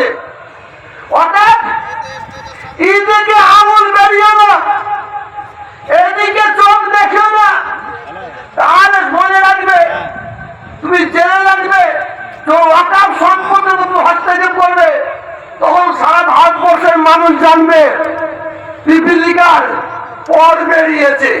আছে। অর্থাৎ এদিকে আঙুল বেরিয়ে না, এদিকে চোখ দেখে না। তাহলে মনে রাখবে, তুমি জেনে রাখবে তো অকাপ সম্পদে তুমি হস্তক্ষেপ করবে, তখন সারা ভারতবর্ষের মানুষ জানবে, পিপিলিকার পর বেরিয়েছে।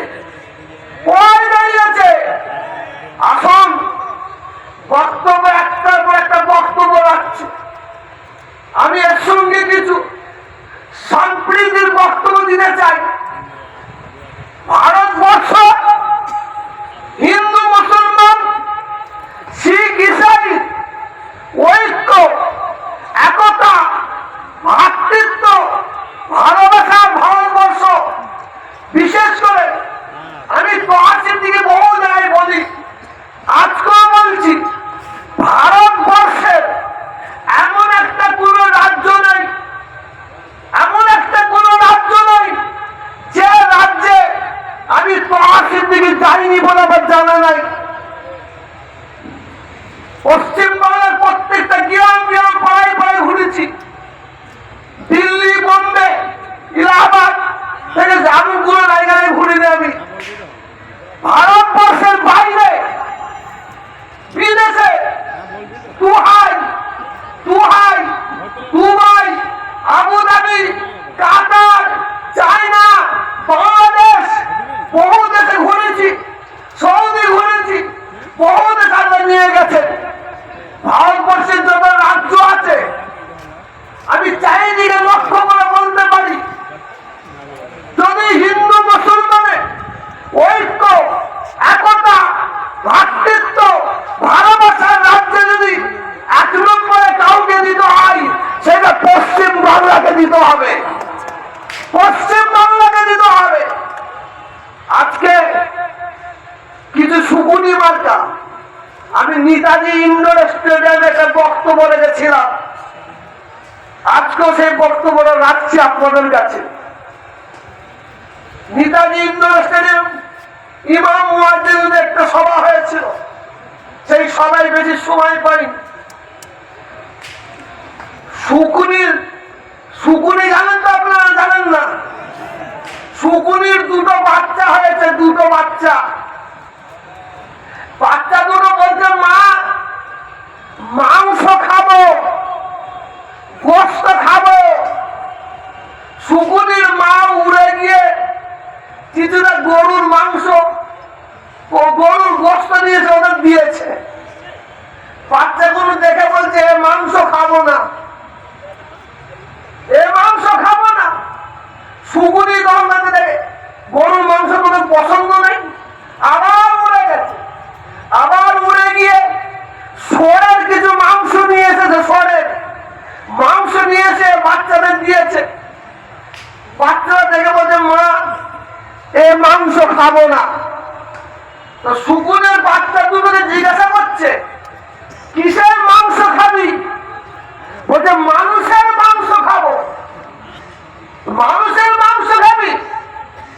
আজকেও সেই বক্তব্যটা রাখছি আপনাদের কাছে। নেতাজি ইন্ডোর স্টেডিয়াম ইমাম মুয়াজ্জিনের একটা সভা হয়েছিল। সেই সভায় বেশি সময় পাই শুকুনির শুকুনি জানেন তো আপনারা? জানেন না? শুকুনির দুটো বাচ্চা হয়েছে, দুটো বাচ্চা। বাচ্চা দুটো বলছে, মা, মাংস খাব গোস্ত খাব শুকুনির মা উড়ে গিয়ে কিছুটা গরুর মাংস ও গরুর গোস্ত নিয়েছে ওদের দিয়েছে বাচ্চাগুলো দেখে বলছে এ মাংস খাব না এ মাংস খাব না সুগুনি গঙ্গাতে দেখে গরুর মাংস কোনো পছন্দ নেই। আবার উড়ে গেছে। আবার উড়ে গিয়ে সরের কিছু মাংস নিয়ে এসেছে সরের মাংস নিয়ে এসে বাচ্চাদের দিয়েছে। বাচ্চারা দেখে বলছে, মা, এ মাংস খাব না। তো শুকুনের বাচ্চা দুটোকে জিজ্ঞাসা করছে, কিসের মাংস খাবি? বলছে, মানুষের মাংস খাব মানুষের মাংস খাবি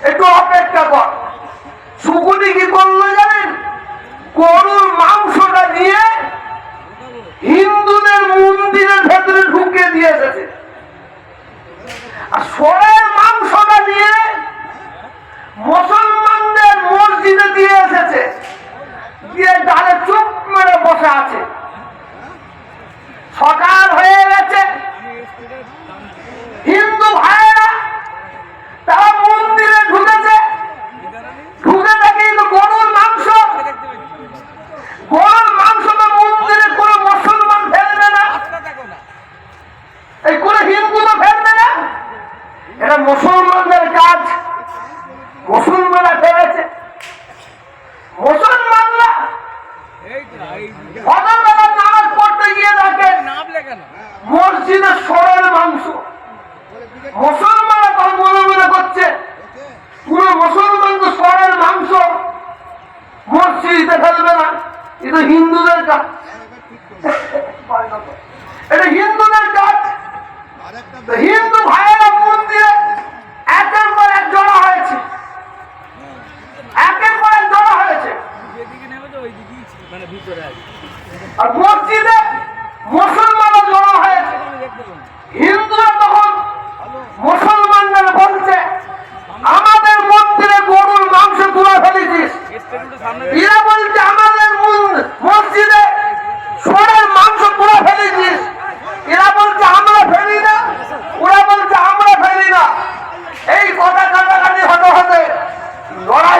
একটু অপেক্ষা কর শুকুনি কি করল জানেন গরুর মাংসটা নিয়ে হিন্দুদের মন্দিরের ভেতরে ঢুকিয়ে দিয়ে এসেছে আর সোরের মাংসটা নিয়ে মুসলমানদের মসজিদে দিয়ে এসেছে দিয়ে ডালে চুপ মেরে বসে আছে সকাল হয়ে গেছে হিন্দু ভাইয়েরা তারা মন্দিরে ঢুকেছে ঢুকে দেখে কিন্তু গরুর মাংস গরুর মাংস তো মন্দিরে কোনো মুসলমান ফেলবে না এই কোনো হিন্দু তো ফেলবে না এটা মুসলমানদের কাজ। মুসলমানরা পেরেছে। মুসলমানরা সকালবেলা নামাজ পড়তে গিয়ে দেখে মসজিদে সরের মাংস। মুসলমানরা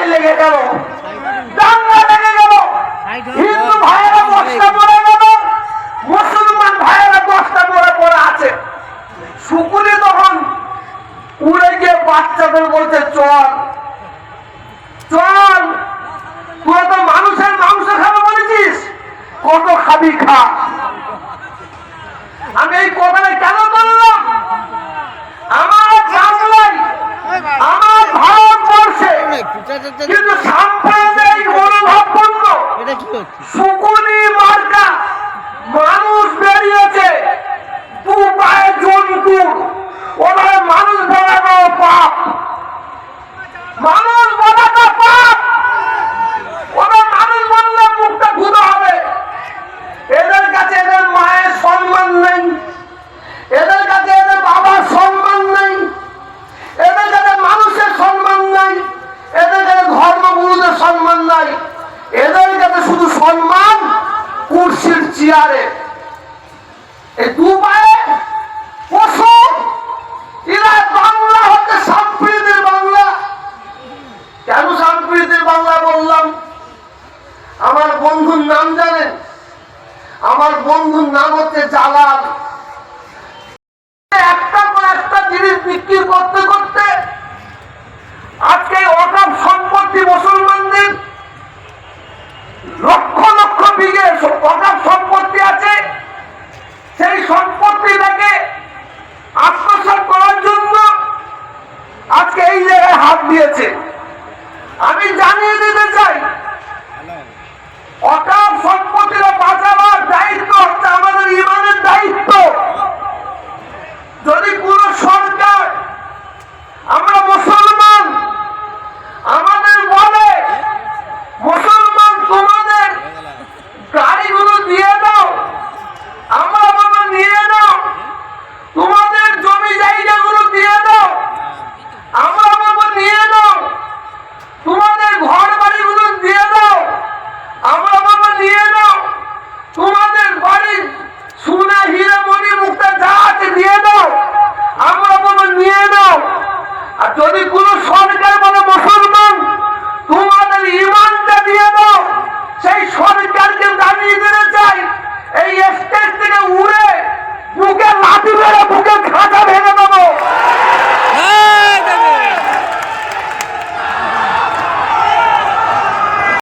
কোথায় লেগে গেল। দাঙ্গা লেগে গেল। হিন্দু ভাইয়েরা বস্তা পড়ে গেল। মুসলমান ভাইয়েরা বস্তা পড়ে পড়ে আছে। শুকুরে তখন উড়ে গিয়ে বাচ্চাদের বলছে, চল চল। তুই তো মানুষের মাংস খাবে বলেছিস? কত খাবি খা। আমি এই কিন্তু সাম্প্রদায়িক মনোভাবপূর্ণ। এটা কি হচ্ছে? শুকুনি মার্কা মানুষ বেরিয়েছে। তু পায়ে জন্তুর ওনার মানুষ বেড়ানো পাপ। মানুষ কেন সম্প্রীতির বাংলা বললাম? আমার বন্ধুর নাম জানেন? আমার বন্ধুর নাম হচ্ছে জালাল। একটা একটা জিনিস বিক্রি করতে করতে জানিয়ে দিতে চাই।